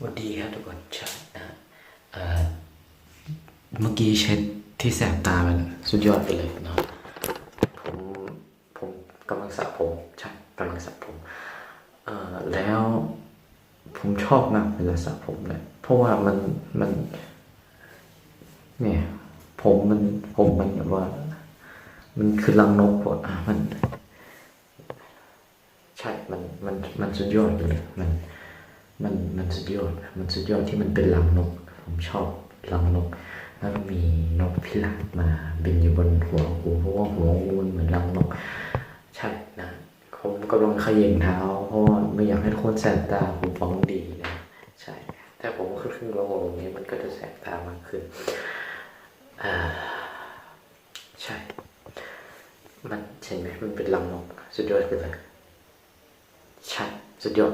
สวัสดีครับทุกคนใช่นะเมื่อกี้เช็ดที่แสบตาไปแล้วสุดยอดไปเลยเนาะผมผมกำลังสระผมใช่กำลังสระผมเอ่อแล้วผมชอบมากเวลาสระผมเลยเพราะว่ามันมันเนี่ยผมมันผมมันแบบว่า มันคือรังนกอะอะมัน ใช่มันมันมันสุดยอดเลยมัน มันมันสุดยอดมันสุดยอดที่มันเป็นรังนก ผมชอบรังนก แล้วมีนกพิราบมาบินอยู่บนหัวกูเพราะว่าหัวงูมันเหมือนรังนก ใช่นะผมกำลังขย่งเท้าเพราะไม่อยากให้คนแสบตาผมฟ้องดีนะใช่แต่ผมขึ้นขึ้นลงลงอย่างนี้มันก็จะแสบตามากขึ้นอ่าใช่ มันเห็นไหมมันเป็นรังนกสุดยอดไปเลยใช่สุดยอด